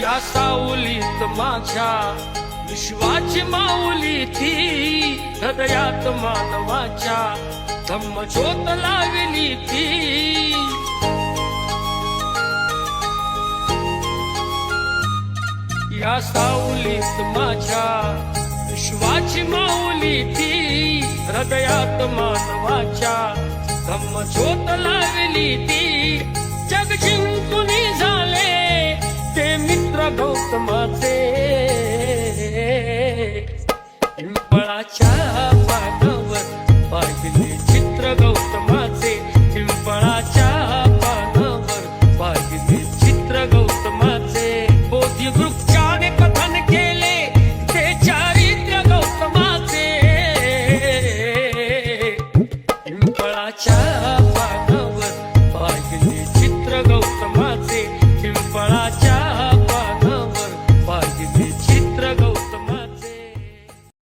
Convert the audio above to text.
या साऊलीत माझ्या विश्वाची माऊली ती हृदयात मानवाच्या धम्म ज्योत लावली ती. या साऊलीत माझ्या विश्वाची माऊली ती हृदयात मानवाच्या धम्म ज्योत लावली ती. ढोक माते. पिंपळाच्या चित्र गौतमाचे. पिंपळाच्या पानावर पाहिले चित्र केले ते चारित्र्य गौतमाचे.